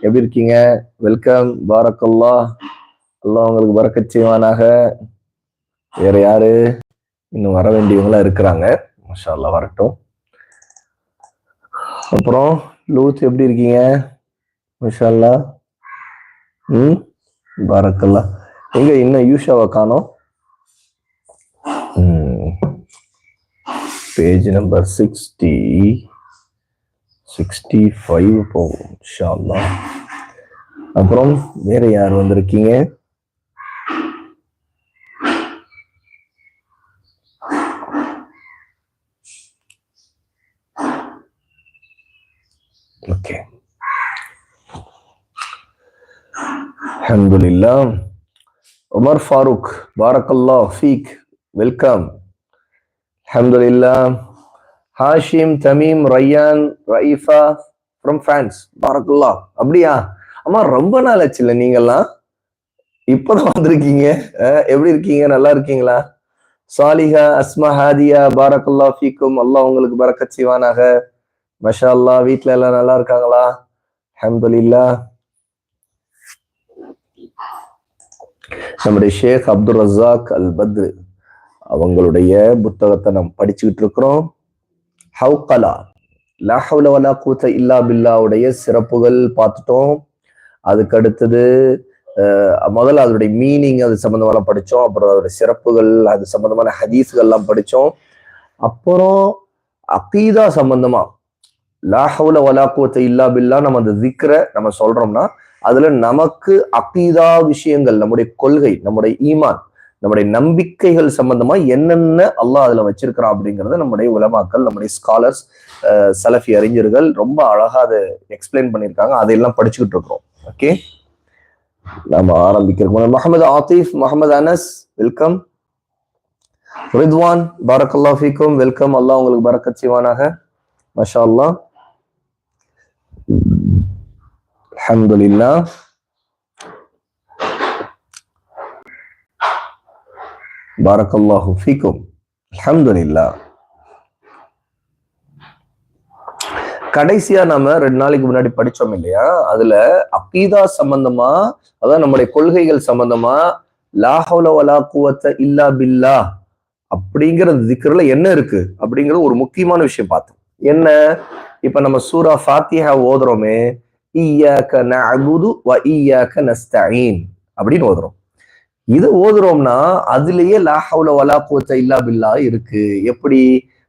எப்படி இருக்கீங்க? வெல்கம் பாரக்கல்லா அல்லா உங்களுக்கு பறக்க செய்வானாக. வேற யாரு? இன்னும் வர வேண்டியவங்களா இருக்கிறாங்க. மஷா வரட்டும். அப்புறம் லூத் எப்படி இருக்கீங்க? மஷா அல்லாஹ் ம்? பாரக்கல்லா. எங்க இன்னும் யூஷாவை காணோம்? Page number sixty sixty five போகும் ஷால்லா அப்புறம் வேற யார் வந்திருக்கீங்க? ஓகே அஹமதுல்லா உமர் ஃபாரூக் பாரக்கல்லாஹ் peak welcome Ahmadullah Hashim Tamim Rayan Raifa from fans பாரக்குல்லா. அப்படியா? அம்மா ரொம்ப நாள் ஆச்சு இல்லை நீங்கள்லாம் இப்போதான் வந்திருக்கீங்க. எப்படி இருக்கீங்க? நல்லா இருக்கீங்களா? சாலிஹா அஸ்மா ஹாதியா பாரக்குல்லா ஃபீக்கும். அல்லாஹ் உங்களுக்கு பரக்கத் செய்வானாக. மஷா அல்லா வீட்டில் எல்லாம் நல்லா இருக்காங்களா? அல்ஹம்துலில்லாஹ் நம்முடைய ஷேக் அப்துல் ரசாக் அல் பத்ரு அவங்களுடைய புத்தகத்தை நம்ம படிச்சுக்கிட்டு இருக்கிறோம். ஹவுகலா. லா வலா கூத்த இல்லா பில்லாவுடைய சிறப்புகள் பார்த்துட்டோம். அதுக்கு அடுத்தது முதல்ல அதோடைய மீனிங் அது சம்மந்தமாக படித்தோம். அப்புறம் அதோட சிறப்புகள் அது சம்மந்தமான ஹதீஸ்கள்லாம் படித்தோம். அப்புறம் அக்கீதா சம்பந்தமா. லாஹவுல வலா கூத்த இல்லா பில்லா நம்ம அந்த திக்ர நம்ம சொல்றோம்னா அதுல நமக்கு அக்கீதா விஷயங்கள் நம்முடைய கொள்கை நம்முடைய ஈமான் நம்முடைய நம்பிக்கைகள் சம்பந்தமா என்னென்ன அல்லாஹ் அதுல வச்சிருக்கிறான் அப்படிங்கறத நம்முடைய உலமாக்கள் நம்முடைய ஸ்காலர்ஸ் சலஃபி அறிஞர்கள் ரொம்ப அழகா அதை எக்ஸ்பிளைன் பண்ணியிருக்காங்க. அதையெல்லாம் படிச்சுக்கிட்டு இருக்கிறோம். ஓகே நாம ஆரம்பிக்கிறோம் முகமது ஆத்திஃப் முகமது அனஸ் வெல்கம் ரித்வான் பாரக்கல்லா ஃபீக்கும் வெல்கம் அல்லாஹ் உங்களுக்கு பரக்கத் செய்வானாக. மஷா அல்லாஹ் அல்ஹம்துலில்லாஹ். பாரக்கல்லாஹு ஃபீக்கும். அலமதுல்லா கடைசியா நாம ரெண்டு நாளைக்கு முன்னாடி படிச்சோம் இல்லையா? அதுல அக்கீதா சம்பந்தமா அதாவது நம்முடைய கொள்கைகள் சம்பந்தமா லாஹவுல வலா குவத்த இல்லா பில்லா அப்படிங்கிற திக்கர்ல என்ன இருக்கு? அப்படிங்கிற ஒரு முக்கியமான விஷயம் பார்த்தோம். என்ன? இப்ப நம்ம சூரா ஃபாத்திஹா ஓதுறோமே ஈயாக்க நஅபுது வ ஈயாக்க நஸ்தீன் அப்படின்னு ஓதுறோம். இது ஓதுறோம்னா அதுலயே லாஹவுல வலா குவத்த இல்லா பில்லா இருக்கு. எப்படி?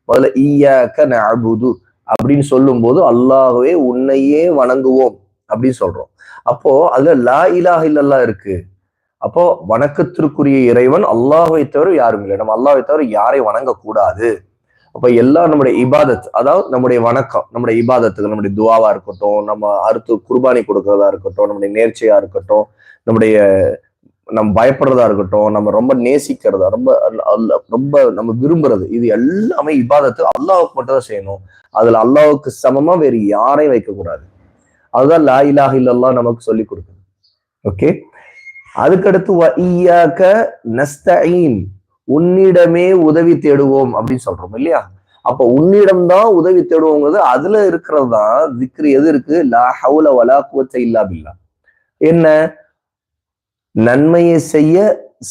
முதல்ல ஈயாக்க நபுது அப்படின்னு சொல்லும்போது அல்லாஹவே உன்னையே வணங்குவோம் அப்படின்னு சொல்றோம். அப்போ அதுல லா இலாஹ இல்லல்லா இருக்கு. அப்போ வணக்கத்திற்குரிய இறைவன் அல்லாஹை தவிர யாரும் இல்லை. நம்ம அல்லாஹை தவிர யாரை வணங்கக்கூடாது. அப்ப எல்லா நம்முடைய இபாதத் அதாவது நம்முடைய வணக்கம் நம்முடைய இபாதத்துக்கு நம்முடைய துவாவா இருக்கட்டும் நம்ம அறுத்து குர்பானி கொடுக்கறதா இருக்கட்டும் நம்முடைய நேர்ச்சியா இருக்கட்டும் நம்முடைய நம்ம பயப்படுறதா இருக்கட்டும் நம்ம ரொம்ப நேசிக்கிறதா ரொம்ப அல்ல- ரொம்ப நம்ம விரும்புறது இது எல்லாமே இபாதத்து அல்லாவுக்கு மட்டும் தான் செய்யணும். அதுல அல்லாவுக்கு சமமா வேறு யாரையும் வைக்க கூடாது. அதுதான் லா இலாஹ இல்லல்லா நமக்கு சொல்லி கொடுக்குது. ஓகே? அதுக்கடுத்து வ ஈயாக்க உன்னிடமே உதவி தேடுவோம் அப்படின்னு சொல்றோம் இல்லையா? அப்ப உன்னிடம் தான் உதவி தேடுவோங்கிறது அதுல இருக்கிறது தான் திக்ரு எது இருக்கு? லா ஹவுல வலா குவத்த இல்லா பில்லா. என்ன? நன்மையை செய்ய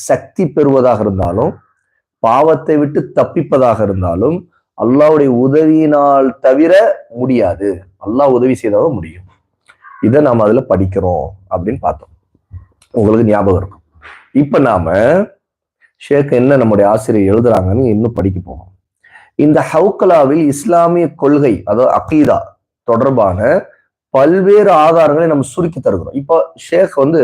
சக்தி பெறுவதாக இருந்தாலும் பாவத்தை விட்டு தப்பிப்பதாக இருந்தாலும் அல்லாவுடைய உதவியினால் தவிர முடியாது. அல்லாஹ் உதவி செய்தாலும் முடியும். இதை நாம் அதுல படிக்கிறோம் அப்படின்னு பார்த்தோம். உங்களுக்கு ஞாபகம் இருக்கும். இப்ப நாம ஷேக் என்ன நம்முடைய ஆசிரியர் எழுதுறாங்கன்னு இன்னும் படிக்க போவோம் இந்த ஹவுக்கலாவில் இஸ்லாமிய கொள்கை அதாவது அகீதா தொடர்பான பல்வேறு ஆதாரங்களை நம்ம சுருக்கி தருகிறோம். இப்போ ஷேக் வந்து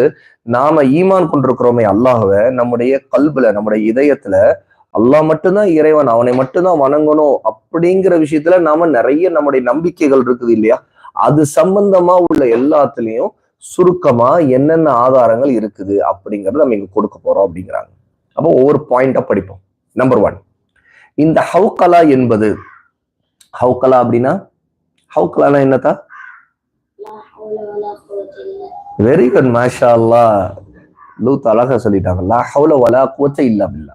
நாம ஈமான் கொண்டிருக்கிறோமே அல்லாஹுவ நம்முடைய கல்புல நம்முடைய இதயத்துல அல்லாஹ் மட்டும்தான் இறைவன் அவனை மட்டும்தான் வணங்கணும் அப்படிங்கிற விஷயத்துல நாம நிறைய நம்முடைய நம்பிக்கைகள் இருக்குது இல்லையா? அது சம்பந்தமா உள்ள எல்லாத்துலயும் சுருக்கமா என்னென்ன ஆதாரங்கள் இருக்குது அப்படிங்கறத நம்ம இங்க கொடுக்க போறோம் அப்படிங்கிறாங்க. அப்போ ஒவ்வொரு பாயிண்டா படிப்போம். நம்பர் ஒன் இந்த ஹவுகலா என்பது ஹவுகலா அப்படின்னா ஹவுகலானா என்னத்தா? வெரி குட் மாஷா அல்லா லூத் அழகா சொல்லிட்டாங்க. லா ஹவுல வலா குவத்த இல்லா பில்லா.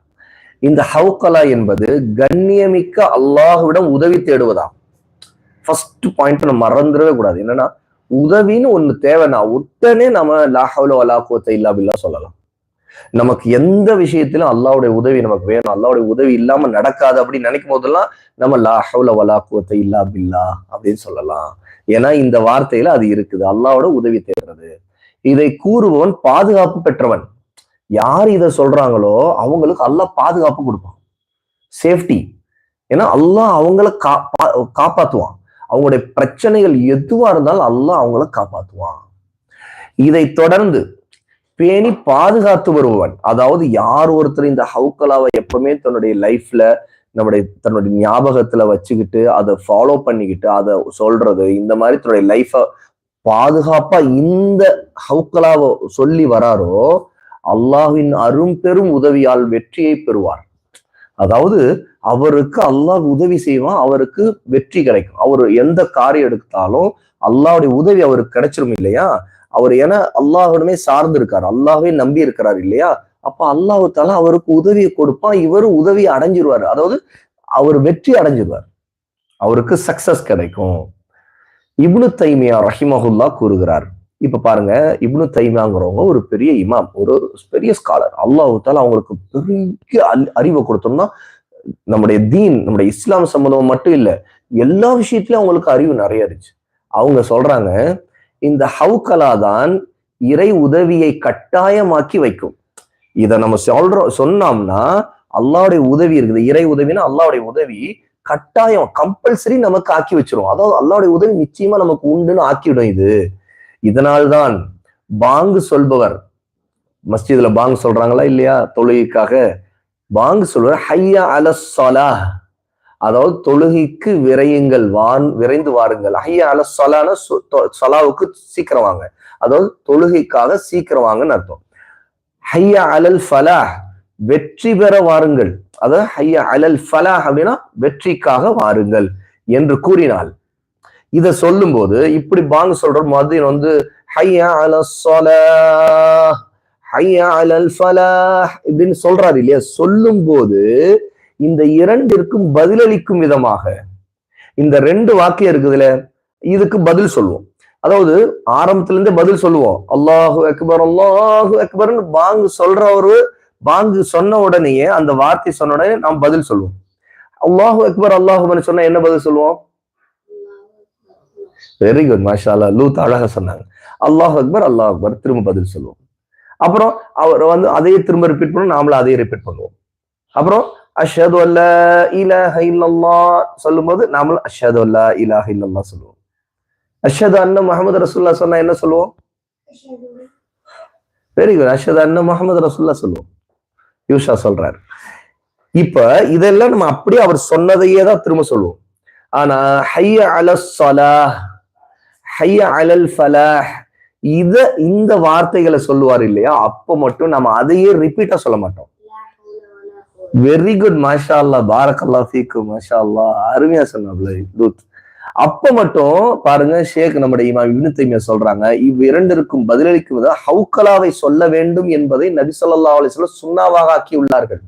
இந்த ஹவுக்கலா என்பது கண்ணியமிக்க அல்லாஹுவிடம் உதவி தேடுவதாம். ஃபர்ஸ்ட் பாயிண்ட் நம்ம மறந்துடவே கூடாது. என்னன்னா உதவின்னு ஒண்ணு தேவைன்னா உடனே நம்ம லாஹவுல வலா கோத்தை இல்லாமில்லா சொல்லலாம். நமக்கு எந்த விஷயத்திலும் அல்லாவுடைய உதவி நமக்கு வேணும். அல்லாவுடைய உதவி இல்லாம நடக்காது அப்படின்னு நினைக்கும் போதெல்லாம் நம்ம லாஹவுல வலா கோத்தை இல்லா பில்லா அப்படின்னு சொல்லலாம். ஏன்னா இந்த வார்த்தையில அது இருக்குது. அல்லாவோட உதவி தேடுறது. இதை கூறுபவன் பாதுகாப்பு பெற்றவன். யார் இதை சொல்றாங்களோ அவங்களுக்கு அல்லாஹ் பாதுகாப்பு கொடுப்பான். சேஃப்டி ஏன்னா அல்லாஹ் அவங்கள கா பா- காப்பாத்துவான். அவங்களுடைய பிரச்சனைகள் எதுவா இருந்தாலும் அல்லாஹ் அவங்கள காப்பாத்துவான். இதை தொடர்ந்து பேணி பாதுகாத்து வருபவன். அதாவது யார் ஒருத்தர் இந்த ஹவுக்கலாவை எப்பவுமே தன்னுடைய லைஃப்ல நம்முடைய தன்னுடைய ஞாபகத்துல வச்சுக்கிட்டு அதை ஃபாலோ பண்ணிக்கிட்டு அதை சொல்றது இந்த மாதிரி தன்னுடைய லைஃப பாதுகாப்பா இந்த ஹவுக்கலாவை சொல்லி வராரோ அல்லாஹ்வின் அரும் பெரும் உதவியால் வெற்றியை பெறுவார். அதாவது அவருக்கு அல்லாஹ் உதவி செய்வான் அவருக்கு வெற்றி கிடைக்கும். அவர் எந்த காரியம் எடுத்தாலும் அல்லாவுடைய உதவி அவருக்கு கிடைச்சிரும் இல்லையா? அவர் ஏன்னா அல்லாஹ்விடமே சார்ந்து இருக்காரு அல்லாஹே நம்பி இருக்கிறார் இல்லையா? அப்ப அல்லாஹு தாலா அவருக்கு உதவியை கொடுப்பான். இவரும் உதவியை அடைஞ்சிருவாரு. அதாவது அவர் வெற்றி அடைஞ்சிருவார். அவருக்கு சக்சஸ் கிடைக்கும். இப்னு தைமியா ரஹிமஹுல்லா கூறுகிறார். இப்ப பாருங்க இப்னு தைமியாங்கிறவங்க ஒரு பெரிய இமாம் ஒரு பெரிய ஸ்காலர் அல்லாஹு தாலா அவங்களுக்கு பெரிய அல்- அறிவை கொடுத்தோம்னா நம்முடைய தீன் நம்முடைய இஸ்லாம் சம்பந்தம் மட்டும் இல்ல எல்லா விஷயத்திலயும் அவங்களுக்கு அறிவு நிறைய இருந்துச்சு. அவங்க சொல்றாங்க இந்த ஹவுகலா தான் இறை உதவியை கட்டாயமாக்கி வைக்கும். இதை நம்ம சொல்றோம் சொன்னோம்னா அல்லாவுடைய உதவி இருக்குது. இறை உதவினா அல்லாவுடைய உதவி கட்டாயம் கம்பல்சரி நமக்கு ஆக்கி வச்சிரும். அதாவது அல்லாவுடைய உதவி நிச்சயமா நமக்கு உண்டுன்னு ஆக்கிவிடும் இது. இதனால்தான் பாங்கு சொல்பவர் மஸ்ஜிதுல பாங்கு சொல்றாங்களா இல்லையா? தொழுகைக்காக பாங்கு சொல்வர் ஹையா அல சொலா அதாவது தொழுகைக்கு விரையுங்கள் வான் விரைந்து வாருங்கள். ஹையா அல சொலான சொலாவுக்கு சீக்கிரம் வாங்க. அதாவது தொழுகைக்காக சீக்கிரம் வாங்கன்னு அர்த்தம். ஹையா அலல் ஃபலாஹ் வெற்றி பெற வாருங்கள். அதாவது ஹையா அலல் ஃபலாஹ் அப்படின்னா வெற்றிக்காக வாருங்கள் என்று கூறினால். சொல்லும் சொல்லும்போது இப்படி பாங்க சொல்ற மதியம் வந்து ஹையா அல சொல ஹையா அலல் ஃபலாஹ் இப்படின்னு சொல்றாரு இல்லையா? சொல்லும் போது இந்த இரண்டிற்கும் பதிலளிக்கும் விதமாக இந்த ரெண்டு வாக்கியம் இருக்குதுல இதுக்கு பதில் சொல்லுவோம். அதாவது ஆரம்பத்துல இருந்தே பதில் சொல்லுவோம். அல்லாஹு அக்பர் அல்லாஹு அக்பர்னு பாங்கு சொல்றவரு பாங்கு சொன்ன உடனேயே அந்த வார்த்தை சொன்ன உடனே நாம் பதில் சொல்லுவோம். அல்லாஹு அக்பர் அல்லாஹுன்னு சொன்னா என்ன பதில் சொல்லுவோம்? வெரி குட் மாஷா அல்லா லூத் அழகா சொன்னாங்க. அல்லாஹ் அக்பர் அல்லாஹ் அக்பர் திரும்ப பதில் சொல்லுவோம். அப்புறம் அவர் வந்து அதையே திரும்ப ரிப்பீட் பண்ணுவோம் நாமளும் அதையே ரிப்பீட் பண்ணுவோம். அப்புறம் அஷது அல்ல இலஹ இல்லல்லா சொல்லும்போது நாமளும் அஷது அல்ல இலஹ இல்லல்லா சொல்லுவோம். அஷது அண்ணன் முகமது ரசூல்லா சொன்னா என்ன சொல்லுவோம்? வெரி குட் அஷது அண்ணன் முகமது ரசூல்லா சொல்லுவோம். யூஷா சொல்றாரு. இப்ப இதெல்லாம் நம்ம அப்படியே அவர் சொன்னதையே தான் திரும்ப சொல்லுவோம். ஆனா ஹைய அல சொலா ஹைய அலல் ஃபலாஹ் இத இந்த வார்த்தைகளை சொல்லுவார் இல்லையா? அப்ப மட்டும் நம்ம அதையே ரிப்பீட்டா சொல்ல மாட்டோம். வெரி குட் மாஷா அல்லா பாரக் அல்லா ஃபீக்கு மாஷா அல்லா அருமையா சொன்னாப்ல தூத். அப்ப மட்டும் பாருங்க ஷேக் நம்முடைய இமாம் இப்னு தைமியா சொல்றாங்க இவ் இரண்டிற்கும் பதிலளிக்கும் ஹவுக்கலாவை சொல்ல வேண்டும் என்பதை நபி சொல்லா அலைஹி சுண்ணாவாக ஆக்கி உள்ளார்கள்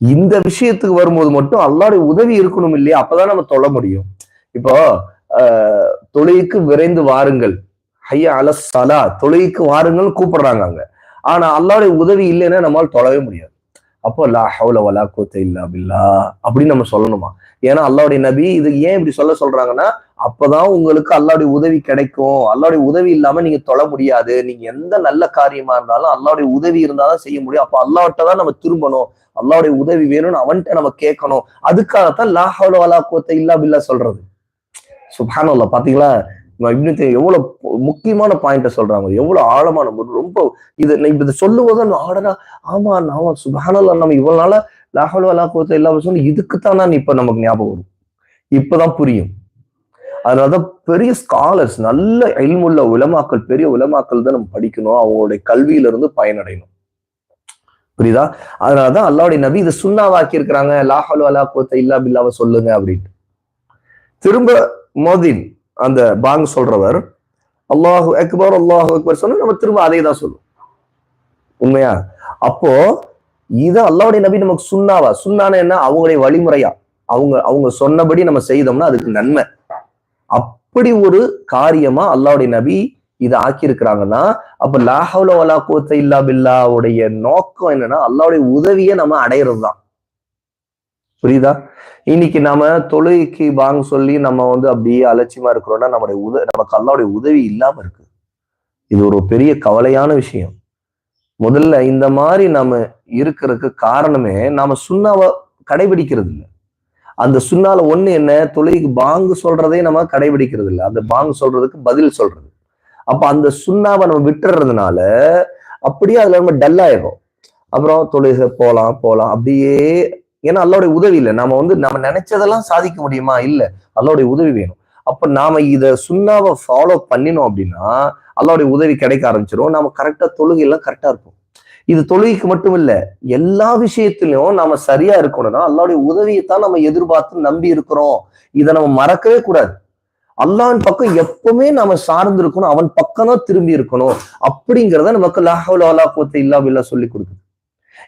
இந்த விஷயத்துக்கு வரும்போது மட்டும் அல்லாருடைய உதவி இருக்கணும் இல்லையா? அப்பதான் நம்ம தொழ முடியும். இப்போ ஆஹ் விரைந்து வாருங்கள். ஐயா அல சலா தொழிலுக்கு வாருங்கள் கூப்பிடுறாங்க அங்க. ஆனா அல்லாருடைய உதவி இல்லைன்னா நம்மால் தொழவே முடியாது. அப்போ லா ஹவுல வலா குவத்த இல்லா பில்லா அப்படின்னு நம்ம சொல்லணுமா? ஏன்னா அல்லாவுடைய நபி இது ஏன் இப்படி சொல்ல சொல்றாங்கன்னா அப்பதான் உங்களுக்கு அல்லாவுடைய உதவி கிடைக்கும். அல்லாவுடைய உதவி இல்லாம நீங்க தொழ முடியாது. நீங்க எந்த நல்ல காரியமா இருந்தாலும் அல்லாவுடைய உதவி இருந்தாதான் செய்ய முடியும். அப்ப அல்லாவிட்ட தான் நம்ம திரும்பணும். அல்லாவுடைய உதவி வேணும்னு அவன்கிட்ட நம்ம கேட்கணும். அதுக்காகத்தான் லாஹோல ஹவுல வலா குவத்த இல்லா பில்லா சொல்றது. சுபானல்ல பாத்தீங்களா? இப்னு எவ்வளவு முக்கியமான பாயிண்ட சொல்றாங்க. எவ்வளவு ஆழமான ரொம்ப இது இப்ப இதை சொல்லும்போது அந்த ஆடனா ஆமா நாம சுபானல்ல நம்ம இவ்வளவு நாளா லாஹல் வலா குவத்த சொல்லி இதுக்குத்தான் நான் இப்ப நமக்கு ஞாபகம் வரும்? இப்பதான் புரியும். அதனாலதான் பெரிய ஸ்காலர்ஸ் நல்ல அயல்முள்ள உலமாக்கள் பெரிய உலமாக்கள் தான் நம்ம படிக்கணும். அவங்களுடைய கல்வியில இருந்து பயனடையணும். புரியுதா? அதனாலதான் அல்லாவுடைய நபி இதை சுண்ணாவாக்கி இருக்கிறாங்க. லாஹலு வலா குவத்த இல்லா பில்லாவ சொல்லுங்க அப்படின்ட்டு. திரும்ப மோதின் அந்த பாங் சொல்றவர் அல்லாஹு அக்பர் அல்லாஹு அக்பர் சொன்னா நம்ம திரும்ப அதே தான் சொல்லுவோம். உண்மையா? அப்போ இது அல்லாவுடைய நபி நமக்கு சுண்ணாவா? சுண்ணானா என்ன? அவங்களுடைய வழிமுறையா? அவங்க அவங்க சொன்னபடி நம்ம செய்தோம்னா அதுக்கு நன்மை. அப்படி ஒரு காரியமா அல்லாவுடைய நபி இதை ஆக்கியிருக்கிறாங்கன்னா அப்ப லாஹவுல வலா கோத்த இல்லா பில்லாவுடைய நோக்கம் என்னன்னா அல்லாவுடைய உதவியை நம்ம அடையிறது தான் புரியுதா? இன்னைக்கு நாம தொழுகைக்கு வாங்க சொல்லி நம்ம வந்து அப்படியே அலட்சியமா இருக்கிறோம்னா நம்முடைய உத நமக்கு அல்லாவுடைய உதவி இல்லாம இருக்கு. இது ஒரு பெரிய கவலையான விஷயம். முதல்ல இந்த மாதிரி நாம இருக்கிறதுக்கு காரணமே நாம சுண்ணாவை கடைபிடிக்கிறது இல்லை. அந்த சுண்ணால ஒண்ணு என்ன? தொழுகைக்கு பாங்கு சொல்றதே நம்ம கடைபிடிக்கிறது இல்லை. அந்த பாங்கு சொல்றதுக்கு பதில் சொல்றது. அப்ப அந்த சுண்ணாவை நம்ம விட்டுறதுனால அப்படியே அதுல நம்ம டல் ஆயிடும் அப்புறம் தொழுகை போலாம் போலாம். அப்படியே ஏன்னா அல்லாவுடைய உதவி இல்லை. நம்ம வந்து நம்ம நினைச்சதெல்லாம் சாதிக்க முடியுமா? இல்ல. அல்லாவுடைய உதவி வேணும். அப்ப நாம இத சுண்ணாவை ஃபாலோ பண்ணினோம் அப்படின்னா அல்லாவுடைய உதவி கிடைக்க ஆரம்பிச்சிடும் நாம கரெக்டா தொழுகை எல்லாம் கரெக்டா இருக்கும் இது தொழுகைக்கு மட்டும் இல்ல எல்லா விஷயத்திலையும் நாம சரியா இருக்கணும்னா அல்லாவுடைய உதவியைத்தான் நம்ம எதிர்பார்த்து நம்பி இருக்கிறோம். இதை நம்ம மறக்கவே கூடாது. அல்லாவின் பக்கம் எப்பவுமே நாம சார்ந்து இருக்கணும். அவன் பக்கம் தான் திரும்பி இருக்கணும். அப்படிங்கிறத நமக்கு லாஹவுல அலா கோத்தை இல்லா சொல்லி கொடுக்குது.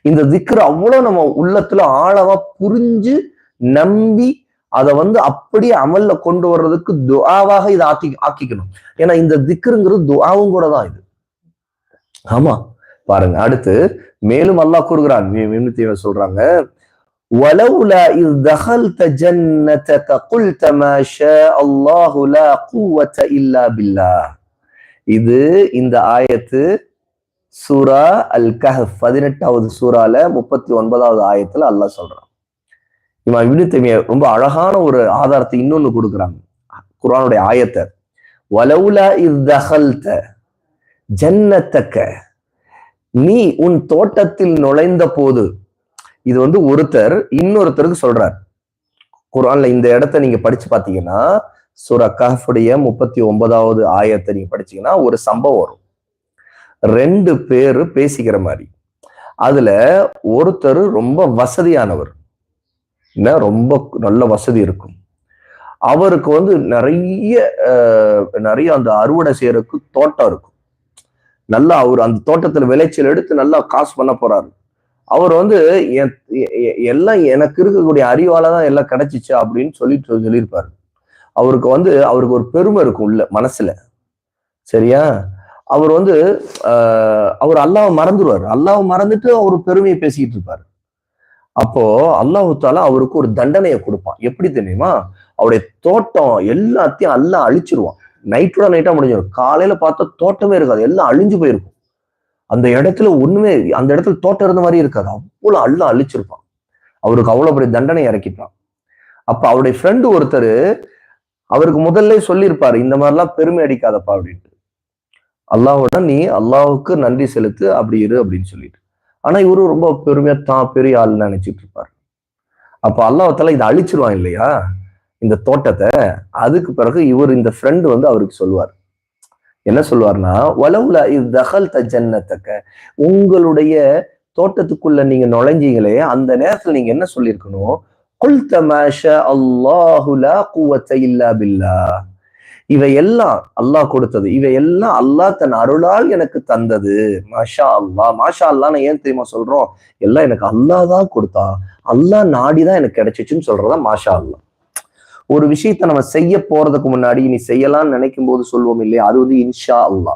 இந்த திக்ரு அவ்வளவு நம்ம உள்ளத்துல ஆழமா புரிஞ்சு நம்பி அதை வந்து அப்படியே அமல்ல கொண்டு வர்றதுக்கு துஆவாக இதை ஆக்கி ஆக்கிக்கணும் ஏன்னா இந்த திக்ருங்கிறது துஆவும் கூட தான் இது ஆமா பாருங்க அடுத்து மேலும் அல்லாஹ் கூறுகிறான் விமுத்திய சொல்றாங்க ولولا إذ دخلت جنتك قلت ما شاء الله لا قوة إلا بالله இது இந்த ஆயத்து சூரா அல் கஹப் பதினெட்டாவது சூறால முப்பத்தி ஒன்பதாவது ஆயத்துல அல்லாஹ் சொல்றான் இவன் இபினு ரொம்ப அழகான ஒரு ஆதாரத்தை இன்னொன்னு கொடுக்குறாங்க. குரானுடைய ஆயத்தை. வலவுலா இத் ஜன்னத்தக்க. நீ உன் தோட்டத்தில் நுழைந்த போது இது வந்து ஒருத்தர் இன்னொருத்தருக்கு சொல்றார். குரான்ல இந்த இடத்த நீங்க படிச்சு பாத்தீங்கன்னா சூரா கஹஃபுடைய முப்பத்தி ஒன்பதாவது ஆயத்தை நீங்க படிச்சீங்கன்னா ஒரு சம்பவம் வரும். ரெண்டு பேரு பேசிக்கிற மாதிரி. அதுல ஒருத்தர் ரொம்ப வசதியானவர். ரொம்ப நல்ல வசதி இருக்கும். அவருக்கு வந்து நிறைய நிறைய அந்த அறுவடை செய்யறதுக்கு தோட்டம் இருக்கும். நல்லா அவர் அந்த தோட்டத்துல விளைச்சல் எடுத்து நல்லா காசு பண்ண போறாரு. அவர் வந்து எல்லாம் எனக்கு இருக்கக்கூடிய அறிவால தான் எல்லாம் கிடைச்சிச்சு அப்படின்னு சொல்லிட்டு சொல்லியிருப்பாரு. அவருக்கு வந்து அவருக்கு ஒரு பெருமை இருக்கும் உள்ள மனசுல. சரியா? அவர் வந்து அவர் அல்லாவை மறந்துடுவார் அல்லாவை மறந்துட்டு அவர் பெருமையை பேசிக்கிட்டு இருப்பாரு. அப்போ அல்லாஹு தாலா அவருக்கு ஒரு தண்டனையை கொடுப்பான். எப்படி தெரியுமா? அவருடைய தோட்டம் எல்லாத்தையும் எல்லாம் அழிச்சிருவான். நைட்டோட நைட்டா முடிஞ்சிடும். காலையில பார்த்தா தோட்டமே இருக்காது. எல்லாம் அழிஞ்சு போயிருக்கும். அந்த இடத்துல ஒண்ணுமே அந்த இடத்துல தோட்டம் இருந்த மாதிரி இருக்காது. அவ்வளவு அள்ள அழிச்சிருப்பான். அவருக்கு அவ்வளவு பெரிய தண்டனை இறக்கிப்பான் அப்ப அவருடைய ஃப்ரெண்டு ஒருத்தர் அவருக்கு முதல்ல சொல்லியிருப்பாரு இந்த மாதிரிலாம் பெருமை அடிக்காதப்பா அப்படின்ட்டு. அல்லாவோட நீ அல்லாவுக்கு நன்றி செலுத்து அப்படி இரு அப்படின்னு சொல்லிட்டு. ஆனா இவரும் ரொம்ப பெருமையா தான் பெரிய ஆள்னு நினைச்சிட்டு இருப்பாரு. அப்ப அல்லாவத்தால இதை அழிச்சிருவான் இல்லையா? இந்த தோட்டத்தை. அதுக்கு பிறகு இவர் இந்த ஃப்ரெண்டு வந்து அவருக்கு சொல்லுவார். என்ன சொல்லுவார்னா வலவுல இது தகல் ஜன்னத்தக்க உங்களுடைய தோட்டத்துக்குள்ள நீங்க நுழைஞ்சீங்களே அந்த நேரத்துல நீங்க என்ன சொல்லியிருக்கணும்? குல் தமாஷ அல்லாஹுலா குவத்த இல்லா பில்லா. இவை எல்லாம் அல்லாஹ் கொடுத்தது. இவை எல்லாம் அல்லாஹ் தன் அருளால் எனக்கு தந்தது. மாஷா அல்லாஹ் மாஷா அல்லான்னு ஏன் தெரியுமா சொல்றோம்? எல்லாம் எனக்கு அல்லாஹ் தான் கொடுத்தா அல்லாஹ் நாடிதான் எனக்கு கிடைச்சிச்சுன்னு சொல்றதா மாஷா அல்லாஹ் ஒரு விஷயத்த நம்ம செய்ய போறதுக்கு முன்னாடி நீ செய்யலாம்னு நினைக்கும் போது சொல்லுவோம் இல்லையா? அது வந்து இன்ஷா அல்லா.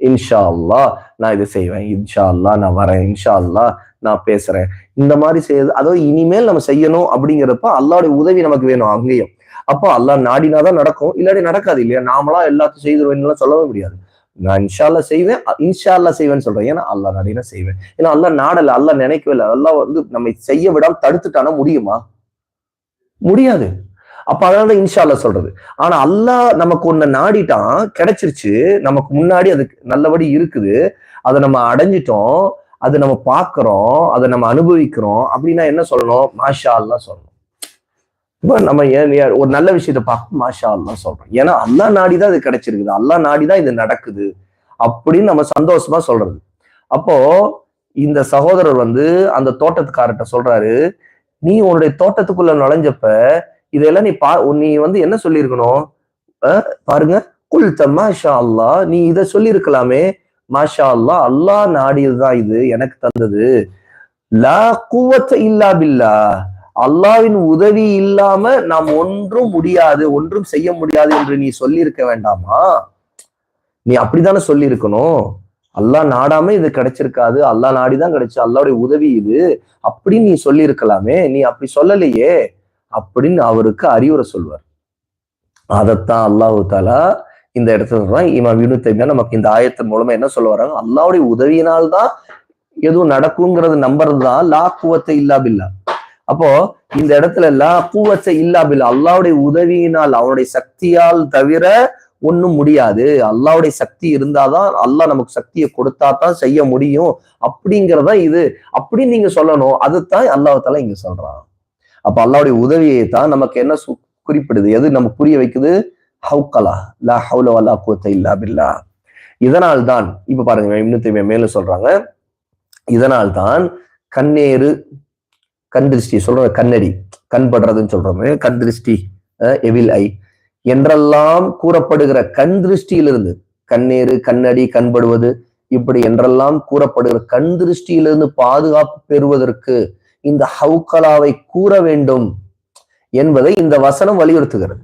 இன்ஷா அல்லா நான் இதை செய்வேன். இன்ஷா அல்லா நான் வரேன். இன்ஷா அல்லா நான் பேசுறேன். இந்த மாதிரி செய்யறது அதாவது இனிமேல் நம்ம செய்யணும் அப்படிங்கிறப்ப அல்லாவுடைய உதவி நமக்கு வேணும் அங்கேயும். அப்போ அல்லாஹ் நாடினாதான் நடக்கும். இல்லாட்டி நடக்காது இல்லையா? நாமளா எல்லாத்தையும் செய்திருவேன் சொல்லவே முடியாது. நான் இன்ஷால்லா செய்வேன் இன்ஷால்லா செய்வேன்னு சொல்றேன். ஏன்னா அல்லா நாடினா செய்வேன். ஏன்னா அல்லா நாடல அல்லா நினைக்கவே இல்லை. அல்லா வந்து நம்ம செய்ய விடாம தடுத்துட்டானா முடியுமா? முடியாது. அப்ப அதனால இன்ஷால்ல சொல்றது. ஆனா அல்லாஹ் நமக்கு ஒன்ன நாடிட்டான் கிடைச்சிருச்சு. நமக்கு முன்னாடி அது நல்லபடி இருக்குது. அதை நம்ம அடைஞ்சிட்டோம். அதை நம்ம பாக்குறோம் அதை நம்ம அனுபவிக்கிறோம். அப்படின்னா என்ன சொல்லணும்? மாஷா அல்லா சொல்லணும். இப்போ நம்ம ஏன் ஒரு நல்ல விஷயத்த பார்க்க மாஷா அல்லா சொல்றோம். ஏன்னா அல்லா நாடிதான் இது கிடைச்சிருக்குது. அல்லா நாடி தான் இது நடக்குது அப்படின்னு நம்ம சந்தோஷமா சொல்றது. அப்போ இந்த சகோதரர் வந்து அந்த தோட்டத்துக்காரர்கிட்ட சொல்றாரு நீ உன்னுடைய தோட்டத்துக்குள்ள நுழைஞ்சப்ப இதெல்லாம் நீ பா நீ வந்து என்ன சொல்லியிருக்கணும்? பாருங்க. குல் மாஷா அல்லா நீ இதை சொல்லியிருக்கலாமே. மாஷா அல்லா அல்லாஹ் நாடியதுதான் இது எனக்கு தந்தது. லா குவத்த இல்லா பில்லா. அல்லாவின் உதவி இல்லாம நாம் ஒன்றும் முடியாது ஒன்றும் செய்ய முடியாது என்று நீ சொல்லியிருக்க வேண்டாமா? நீ அப்படித்தானே சொல்லியிருக்கணும். அல்லாஹ் நாடாம இது கிடைச்சிருக்காது. அல்லாஹ் நாடிதான் கிடைச்சு அல்லாவுடைய உதவி இது. அப்படின்னு நீ சொல்லியிருக்கலாமே. நீ அப்படி சொல்லலையே அப்படின்னு அவருக்கு அறிவுரை சொல்வார். அதைத்தான் அல்லாஹு தாலா இந்த இடத்துல தான் இமாம் இப்னு தைமியா நமக்கு இந்த ஆயத்தின் மூலமா என்ன சொல்ல வராங்க? அல்லாவுடைய உதவியினால்தான் எதுவும் நடக்குங்கிறது நம்புறது தான் லாக்குவத்தை இல்லா பில்லா. அப்போ இந்த இடத்துல எல்லாம் குவத்தை இல்லாபில் அல்லாவுடைய உதவியினால் அவனுடைய சக்தியால் தவிர ஒண்ணும் முடியாது. அல்லாவுடைய சக்தி இருந்தாதான் அல்லாஹ் நமக்கு சக்தியை கொடுத்தா தான் செய்ய முடியும். அப்படிங்கிறதா இது. அப்படின்னு நீங்க சொல்லணும். அதுதான் அல்லாஹால இங்க சொல்றான். அப்ப அல்லாவுடைய உதவியை தான் நமக்கு என்ன சு- குறிப்பிடுது? எது நமக்கு புரிய வைக்குது? ஹவுக்கலா. லா ஹவுல வலா குவத்தை இல்லா பில்லா. இதனால் தான் இப்ப பாருங்க இன்னும் மேலும் சொல்றாங்க. இதனால் தான் கண்ணேறு கண் திருஷ்டி சொல்றோம் கண்ணடி கண் படுறதுன்னு சொல்றோம் கண் திருஷ்டி எவில் ஐ என்றெல்லாம் கூறப்படுகிற கண் திருஷ்டியிலிருந்து கண்ணீர் கண்ணடி கண்படுவது இப்படி என்றெல்லாம் கூறப்படுகிற கண் திருஷ்டியிலிருந்து பாதுகாப்பு பெறுவதற்கு இந்த ஹவுக்கலாவை கூற வேண்டும் என்பதை இந்த வசனம் வலியுறுத்துகிறது.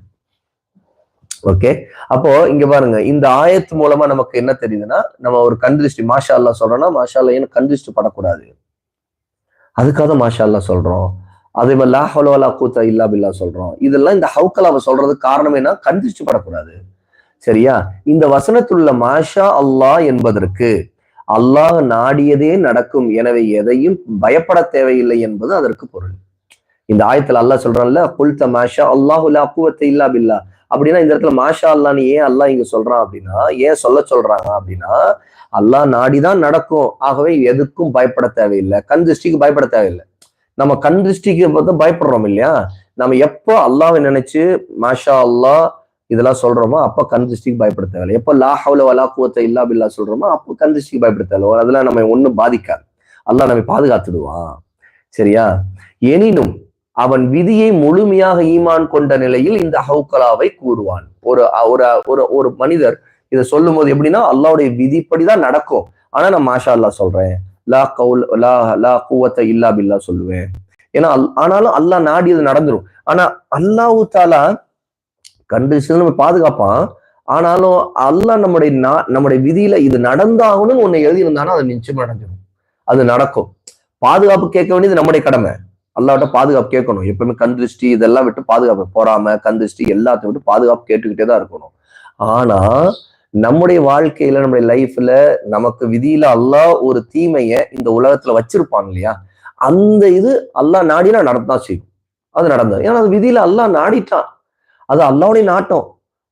ஓகே அப்போ இங்க பாருங்க இந்த ஆயத்து மூலமா நமக்கு என்ன தெரியுதுன்னா நம்ம ஒரு கண் திருஷ்டி மாஷா அல்லா சொல்றோம்னா மாஷா அல்லா ஏன் கண் திருஷ்டி படக்கூடாது? அதுக்காக தான் மாஷா அல்லா சொல்றோம். அதே மாதிரி லா ஹலோலா கூத்தா இல்லா பில்லா சொல்றோம். இதெல்லாம் இந்த ஹவுக்கலாவை சொல்றதுக்கு காரணம் என்ன? கண்டிச்சு படக்கூடாது. சரியா? இந்த வசனத்துள்ள மாஷா அல்லாஹ் என்பதற்கு அல்லாஹ் நாடியதே நடக்கும். எனவே எதையும் பயப்பட தேவையில்லை என்பது அதற்கு பொருள். இந்த ஆயத்துல அல்லாஹ் சொல்றான்ல குல்த மாஷா அல்லாஹு லா குவத்தை இல்லா பில்லா அப்படின்னா இந்த இடத்துல மாஷா அல்லான்னு ஏன் அல்லாஹ் இங்க சொல்றான்? அப்படின்னா ஏன் சொல்ல சொல்றாங்க அப்படின்னா அல்லாஹ் நாடிதான் நடக்கும். ஆகவே எதுக்கும் பயப்பட தேவையில்லை. கண் திருஷ்டிக்கு பயப்பட தேவையில்லை. நம்ம கண் திருஷ்டிக்கு பார்த்து பயப்படுறோம் இல்லையா? நம்ம எப்போ அல்லாவை நினைச்சு மாஷா அல்லாஹ் இதெல்லாம் சொல்றோமோ அப்ப கண் திருஷ்டிக்கு பயப்பட தேவையில்லை. எப்போ லா ஹவுல வலா குவத்தை இல்லா பில்லா சொல்றோமோ அப்போ கண் திருஷ்டிக்கு பயப்பட தேவையில்லை. அதெல்லாம் நம்ம ஒண்ணும் பாதிக்காது. அல்லா நம்ம பாதுகாத்துடுவான். சரியா? எனினும் அவன் விதியை முழுமையாக ஈமான் கொண்ட நிலையில் இந்த ஹவுக்கலாவை கூறுவான். ஒரு ஒரு ஒரு ஒரு மனிதர் இதை சொல்லும் போது எப்படின்னா அல்லாவுடைய விதிப்படிதான் நடக்கும். ஆனா நான் மாஷா அல்லாஹ் சொல்றேன். லா கவுல் லா லா குவத்தை இல்லா பில்லா சொல்லுவேன். ஏன்னா அல்- ஆனாலும் அல்லாஹ் நாடியது நடந்துரும். ஆனா அல்லாஹு தாலா கண்டிஷன் நம்ம பாதுகாப்பான். ஆனாலும் அல்லாஹ் நம்முடைய நா- நம்முடைய விதியில இது நடந்தாகணும்னு ஒண்ணு எழுதியிருந்தானா அது நிச்சயம் நடந்துடும் அது நடக்கும். பாதுகாப்பு கேட்க வேண்டியது நம்முடைய கடமை. அல்லாட்ட பாதுகாப்பு கேட்கணும். எப்பவுமே கண் திருஷ்டி இதெல்லாம் விட்டு பாதுகாப்பு போறாம கண் திருஷ்டி எல்லாத்தையும் விட்டு பாதுகாப்பு கேட்டுக்கிட்டே தான் இருக்கணும். ஆனா நம்முடைய வாழ்க்கையில நம்முடைய லைஃப்ல நமக்கு விதியில அல்லாஹ் ஒரு தீமைய இந்த உலகத்துல வச்சிருப்பான் இல்லையா? அந்த இது அல்லாஹ் நாடினா நடந்தான் செய்யும். அது நடந்தது. ஏன்னா அது விதியில அல்லாஹ் நாடிட்டான். அது அல்லாவுடைய நாட்டம்.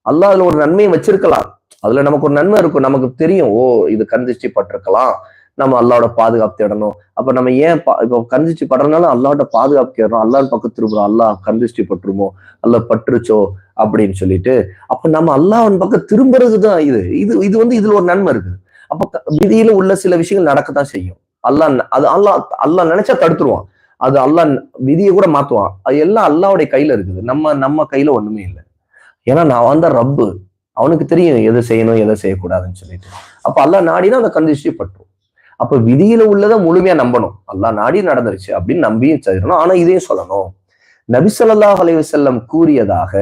அல்லா அதுல ஒரு நன்மையை வச்சிருக்கலாம். அதுல நமக்கு ஒரு நன்மை இருக்கும். நமக்கு தெரியும் ஓ இது கண் பட்டிருக்கலாம். நம்ம அல்லாவோட பாதுகாப்பு தேடணும். அப்ப நம்ம ஏன் பா- இப்போ கந்திச்சு படுறதுனால அல்லாவோட பாதுகாப்பு கேட்கிறோம் அல்லாஹ் பக்கத்து திரும்புறோம் அல்லாஹ் கந்திச்சு பட்டுருமோ? அல்ல பட்டுருச்சோ? அப்படின்னு சொல்லிட்டு அப்ப நம்ம அல்லாவின் பக்கம் திரும்புறது தான் இது. இது இது வந்து இதுல ஒரு நன்மை இருக்குது. அப்ப விதியில உள்ள சில விஷயங்கள் நடக்கத்தான் செய்யும். அல்லாஹ் அது அல்லாஹ் அல்லாஹ் நினைச்சா தடுத்துருவான். அது அல்லாஹ் விதியை கூட மாத்துவான். அது எல்லாம் அல்லாவுடைய கையில இருக்குது. நம்ம நம்ம கையில ஒண்ணுமே இல்லை. ஏன்னா நான் வந்த ரப்பு அவனுக்கு தெரியும் எதை செய்யணும் எதை செய்யக்கூடாதுன்னு சொல்லிட்டு. அப்ப அல்லாஹ் நாடினா அந்த கந்திச்சு பட்டுரும். அப்ப விதியில உள்ளதை முழுமையா நம்பணும். அல்லா நாடி நடந்துருச்சு அப்படின்னு நம்பியும் செய்யணும். ஆனா இதையும் சொல்லணும். நபிசல்லா அலைவசல்லம் கூறியதாக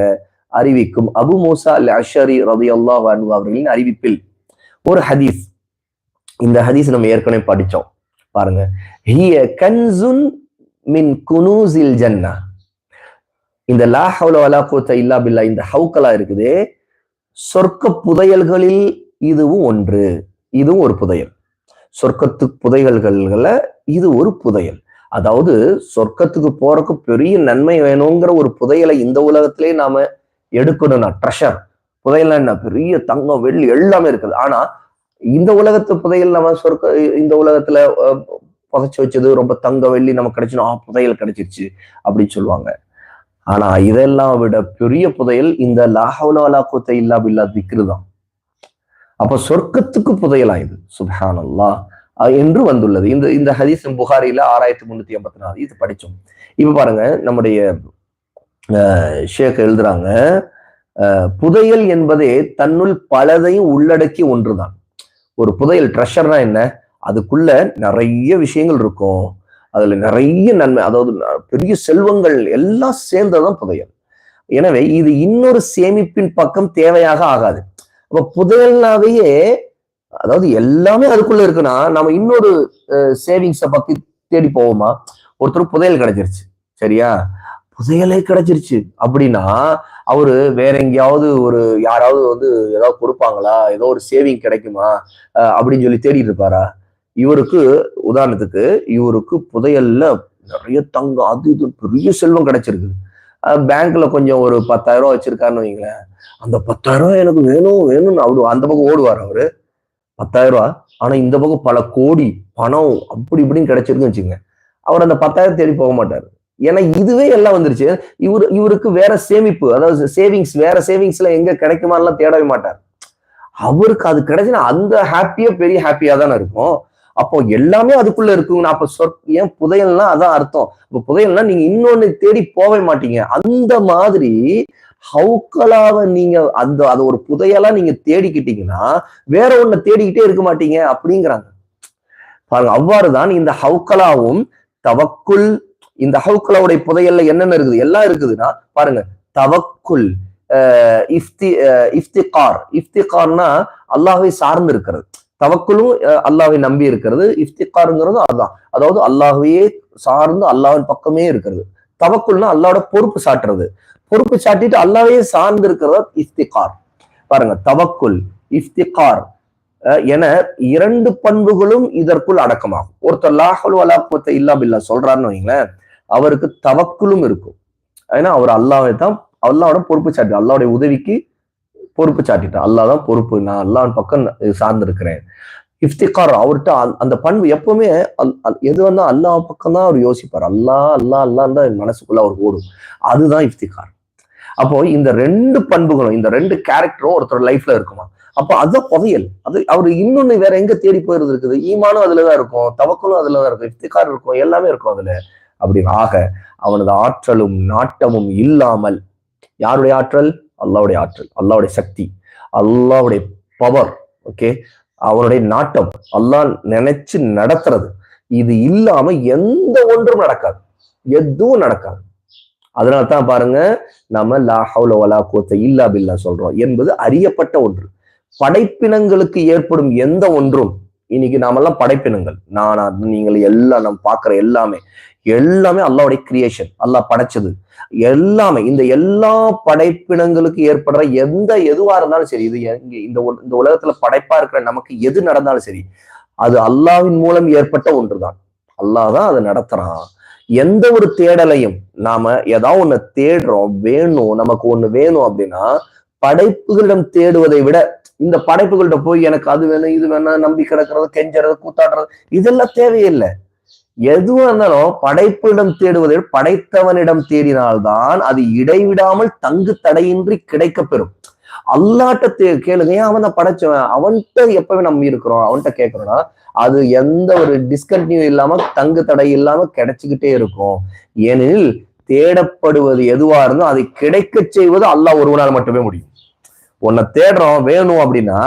அறிவிக்கும் அபு மூசா அல் அஷரி ரலியல்லாஹு அன்ஹு அவர்களின் அறிவிப்பில் ஒரு ஹதீஸ். இந்த ஹதீஸ் நம்ம ஏற்கனவே படிச்சோம் பாருங்க. ஹிய கன்சுன் மின் குனூசில் ஜன்னா. இந்த லா ஹவுல வலா குவத்த இல்லா பில்லா இந்த ஹவுக்கலா இருக்குது. சொர்க்க புதையல்களில் இதுவும் ஒன்று. இதுவும் ஒரு புதையல். சொர்க்கத்து புதையல்கள்ல இது ஒரு புதையல். அதாவது சொர்க்கத்துக்கு போறதுக்கு பெரிய நன்மை வேணுங்கிற ஒரு புதையலை இந்த உலகத்திலே நாம எடுக்கணும்னா ட்ரெஷர் புதையல் என்ன? பெரிய தங்கம் வெள்ளி எல்லாமே இருக்குது. ஆனா இந்த உலகத்து புதையல் நம்ம சொர்க்க இந்த உலகத்துல புதைச்சு வச்சது ரொம்ப தங்க வெள்ளி நமக்கு கிடைச்சிடும் ஆ புதையல் கிடைச்சிருச்சு அப்படின்னு சொல்லுவாங்க. ஆனா இதெல்லாம் விட பெரிய புதையல் இந்த லாஹவுல குத்தை குத்த இல்லா பில்லா திக்ரு தான் அப்ப சொர்க்கத்துக்கு புதையலா இது சுப்ஹானல்லாஹ். அஹ் என்று வந்துள்ளது. இந்த இந்த ஹதீஸ் புகாரியில ஆறாயிரத்தி முன்னூத்தி எண்பத்தி நாலு இது படிச்சோம். இப்ப பாருங்க நம்முடைய ஷேக் எழுதுறாங்க புதையல் என்பதே தன்னுள் பலதையும் உள்ளடக்கி ஒன்றுதான். ஒரு புதையல் ட்ரெஷர்னா என்ன? அதுக்குள்ள நிறைய விஷயங்கள் இருக்கும். அதுல நிறைய நன்மை அதாவது பெரிய செல்வங்கள் எல்லாம் சேர்ந்ததுதான் புதையல். எனவே இது இன்னொரு சேமிப்பின் பக்கம் தேவையாக ஆகாது. அப்ப புதையல்னாலேயே அதாவது எல்லாமே அதுக்குள்ள இருக்குன்னா நம்ம இன்னொரு சேவிங்ஸை பத்தி தேடி போவோமா? ஒருத்தர் புதையல் கிடைச்சிருச்சு. சரியா? புதையலே கிடைச்சிருச்சு. அப்படின்னா அவரு வேற எங்கேயாவது ஒரு யாராவது வந்து ஏதாவது கொடுப்பாங்களா? ஏதோ ஒரு சேவிங் கிடைக்குமா? அப்படின்னு சொல்லி தேடிட்டு இருப்பாரா? இவருக்கு உதாரணத்துக்கு இவருக்கு புதையல்ல நிறைய தங்கம் அது இது பெரிய செல்வம் கிடைச்சிருக்கு. பேங்க்ல கொஞ்சம் ஒரு பத்தாயிரம் ரூபா வச்சிருக்காருன்னு வைங்களேன். அந்த பத்தாயிரம் ரூபா எனக்கு வேணும் வேணும்னு அவரு அந்த பக்கம் ஓடுவார் அவரு. பத்தாயிரம் ரூபா ஆனா இந்த பக்கம் பல கோடி பணம் அப்படி இப்படின்னு கிடைச்சிருக்குன்னு வச்சுங்க அவர் அந்த பத்தாயிரம் தேடி போக மாட்டாரு. ஏன்னா இதுவே எல்லாம் வந்துருச்சு. இவரு இவருக்கு வேற சேமிப்பு அதாவது சேவிங்ஸ் வேற சேவிங்ஸ்ல எங்க கிடைக்குமான்லாம் தேடவே மாட்டார். அவருக்கு அது கிடைச்சுன்னா அந்த ஹாப்பியா பெரிய ஹாப்பியா தானே இருக்கும். அப்போ எல்லாமே அதுக்குள்ள இருக்குங்க. அப்ப சொற் ஏன் புதையல்னா அதான் அர்த்தம். இப்ப புதையல்னா நீங்க இன்னொன்னு தேடி போவே மாட்டீங்க. அந்த மாதிரி ஹவுக்கலாவை நீங்க அந்த அதை ஒரு புதையலா நீங்க தேடிக்கிட்டீங்கன்னா வேற ஒண்ண தேடிக்கிட்டே இருக்க மாட்டீங்க அப்படிங்கிறாங்க. பாருங்க அவ்வாறுதான் இந்த ஹவுக்கலாவும் தவக்குல் இந்த ஹவுக்கலாவுடைய புதையல்ல என்னென்ன இருக்குது? எல்லாம் இருக்குதுன்னா பாருங்க தவக்குல் அஹ் இஃப்தி அஹ் இஃப்திகார். இஃப்திகார்னா அல்லாஹை சார்ந்து இருக்கிறது. தவக்குலும் அஹ் நம்பி இருக்கிறது. இஃப்திகாருங்கிறது அதுதான் அதாவது அல்லாஹையே சார்ந்து அல்லாவின் பக்கமே இருக்கிறது. தவக்குல்னா அல்லாவோட பொறுப்பு சாட்டுறது. பொறுப்பு சாட்டிட்டு அல்லாவையே சார்ந்து இருக்கிறது இஃப்திகார். பாருங்க தவக்குல் இஃப்திகார் அஹ் என இரண்டு பண்புகளும் இதற்குள் அடக்கமாகும். ஒருத்தர் லாஹல் வலாக்குவத்தை இல்லா பில்லா சொல்றாருன்னு வைங்களேன் அவருக்கு தவக்குலும் இருக்கும். ஏன்னா அவர் அல்லாவை தான் அல்லாவோட பொறுப்பு சாட்டி அல்லாவுடைய உதவிக்கு பொறுப்பு சாட்டிட்டார் அல்லாஹ் தான் பொறுப்பு. நான் அல்லாஹ் பக்கம் சார்ந்திருக்கிறேன். இஃப்திகார் அவர்கிட்ட அந்த- அந்த பண்பு எப்பவுமே எது வந்தா அல்லாஹ் பக்கம் தான் அவர் யோசிப்பார். அல்லாஹ் அல்லா அல்லாஹ் தான் மனசுக்குள்ள அவர் ஓடும். அதுதான் இஃப்திகார். அப்போ இந்த ரெண்டு பண்புகளும் இந்த ரெண்டு கேரக்டரும் ஒருத்தர் லைஃப்ல இருக்குமா? அப்போ அதுதான் புதையல். அது அவர் இன்னொன்னு வேற எங்க தேடி போயிருது இருக்குது? ஈமானும் அதுலதான் இருக்கும். தவக்கலும் அதுலதான் இருக்கும். இஃப்திகார் இருக்கும். எல்லாமே இருக்கும் அதுல. அப்படின்னு ஆக அவனது ஆற்றலும் நாட்டமும் இல்லாமல் யாருடைய ஆற்றல்? அல்லாவுடைய ஆற்றல் அல்லாவுடைய சக்தி அல்லாவுடைய பவர் ஓகே அவனுடைய நாட்டம் அல்லாஹ் நினைச்சு நடத்துறது. இது இல்லாம எந்த ஒன்றும் நடக்காது. எதுவும் நடக்காது. அதனால தான் பாருங்க நம்ம லா ஹவுல வலா கோத்த இல்லா பில்லா சொல்றோம். என்பது அறியப்பட்ட ஒன்று. படைப்பினங்களுக்கு ஏற்படும் எந்த ஒன்றும் இன்னைக்கு நாமெல்லாம் படைப்பினங்கள். நானா நீங்கள் எல்லாம் நம்ம பார்க்குற எல்லாமே. எல்லாமே அல்லாவுடைய கிரியேஷன் அல்லாஹ் படைச்சது. எல்லாமே இந்த எல்லா படைப்பினங்களுக்கு ஏற்படுற எந்த எதுவா இருந்தாலும் சரி இது எங்க இந்த இந்த உலகத்துல படைப்பா இருக்கிற நமக்கு எது நடந்தாலும் சரி அது அல்லாஹ்வின் மூலம் ஏற்பட்ட ஒன்றுதான். அல்லாஹ் தான் அதை நடத்துறான். எந்த ஒரு தேடலையும் நாம ஏதாவது ஒண்ணு தேடுறோம் வேணும் நமக்கு ஒண்ணு வேணும் அப்படின்னா படைப்புகளிடம் தேடுவதை விட இந்த படைப்புகள்கிட்ட போய் எனக்கு அது வேணும் இது வேணும் நம்பி கிடக்கிறது கெஞ்சறது கூத்தாடுறது இதெல்லாம் தேவையில்லை. எதுவா இருந்தாலும் படைப்பிடம் தேடுவதை படைத்தவனிடம் தேடினால்தான் அது இடைவிடாமல் தங்கு தடையின்றி கிடைக்க பெறும் அல்லாட்ட தே கேளுங்க ஏன் அவன் தான் படைச்சவன்? அவன்கிட்ட எப்பவே நம்ம இருக்கிறோம். அவன்கிட்ட கேட்கிறோம்னா அது எந்த ஒரு டிஸ்கண்டினியூ இல்லாம தங்கு தடை இல்லாம கிடைச்சுக்கிட்டே இருக்கும். ஏனெனில் தேடப்படுவது எதுவா இருந்தோ அதை கிடைக்க செய்வது அல்லாஹ் ஒருவனால் மட்டுமே முடியும். உன்னை தேடுறோம் வேணும் அப்படின்னா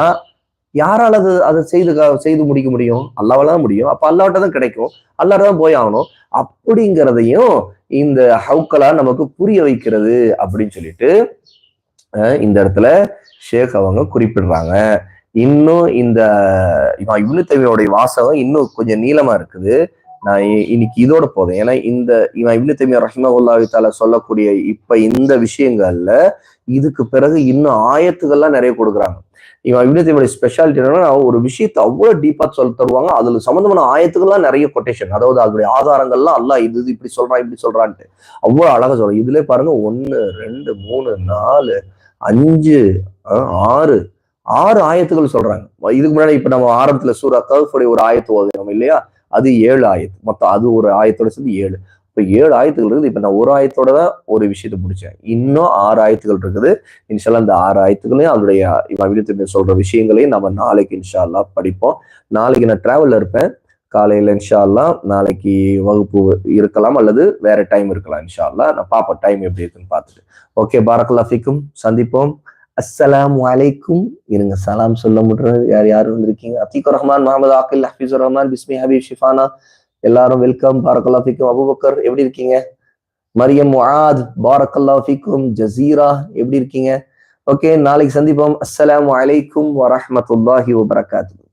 யாரால அது அதை செய்து செய்து முடிக்க முடியும்? அல்லாவால தான் முடியும். அப்ப அல்லாவிட்ட தான் கிடைக்கும். அல்லாட்ட தான் போய் ஆகணும். அப்படிங்கிறதையும் இந்த ஹவுக்கலா நமக்கு புரிய வைக்கிறது அப்படின்னு சொல்லிட்டு இந்த இடத்துல ஷேக் அவங்க குறிப்பிடுறாங்க. இன்னும் இந்த இவன் இப்னு வாசகம் இன்னும் கொஞ்சம் நீளமா இருக்குது. நான் இ- இன்னைக்கு இதோட போதும் ஏன்னா இந்த இவன் இப்னு தைமியா ரஹிமஹுல்லாஹி தாலா சொல்லக்கூடிய இப்ப இந்த விஷயங்கள்ல இதுக்கு பிறகு இன்னும் ஆயத்துக்கள்லாம் நிறைய கொடுக்குறாங்க. இவன் இப்னு ஸ்பெஷாலிட்டி என்னன்னா ஒரு விஷயத்தை அவ்வளவு டீப்பா சொல்ல தருவாங்க. அதுல சம்பந்தமான ஆயத்துக்கெல்லாம் நிறைய கொட்டேஷன் அதாவது அதனுடைய ஆதாரங்கள்லாம் அல்ல இது இது இப்படி சொல்றான் இப்படி சொல்றான்ட்டு. அவ்வளவு அழகா சொல்றேன். இதுல பாருங்க ஒன்னு ரெண்டு மூணு நாலு அஞ்சு ஆறு ஆறு ஆயத்துகள் சொல்றாங்க. இதுக்கு முன்னாடி இப்ப நம்ம ஆரம்பத்துல சூரா கவுஃபுடைய ஒரு ஆயத்து ஓதுனோம் இல்லையா? அது ஏழு ஆயத்து. மொத்தம் அது ஒரு ஆயத்தோட சேர்ந்து ஏழு. இப்போ ஏழு ஆயத்துகள் இருக்குது. இப்போ நான் ஒரு ஆயத்தோட தான் ஒரு விஷயத்தை முடிச்சேன். இன்னும் ஆறு ஆயத்துகள் இருக்குது. இன்ஷால்லா அந்த ஆறு ஆயத்துகளையும் அதோடைய இவன் விடுத்து சொல்ற விஷயங்களையும் நம்ம நாளைக்கு இன்ஷால்லா படிப்போம். நாளைக்கு நான் டிராவல்ல இருப்பேன். காலையில இன்ஷால்லா நாளைக்கு வகுப்பு இருக்கலாம் அல்லது வேற டைம் இருக்கலாம் இன்ஷால்லா நான் பார்ப்போம் டைம் எப்படி இருக்குன்னு பார்த்துட்டு. ஓகே பாரக்கல்லா ஃபிக்கும் சந்திப்போம். அஸ்ஸலாம் வலைக்கும் இருங்க சலாம் சொல்ல முடியாது யார் யார் வந்திருக்கீங்க? அத்தீக் ரஹ்மான் முகமது ஆக்கில் ஹஃபீஸ் ரஹ்மான் பிஸ்மி ஹபீப் ஷிஃபானா. எல்லாரும் வெல்கம் பாரக்கல்லா ஃபீக்கும் அபுபக்கர் எப்படி இருக்கீங்க? மரியம் முஆத் பாரக்கல்லா ஃபீக்கும் ஜசீரா எப்படி இருக்கீங்க? ஓகே நாளைக்கு சந்திப்போம். அஸ்ஸலாமு அலைக்கும் வரஹ்மத்துல்லாஹி வபரகாத்து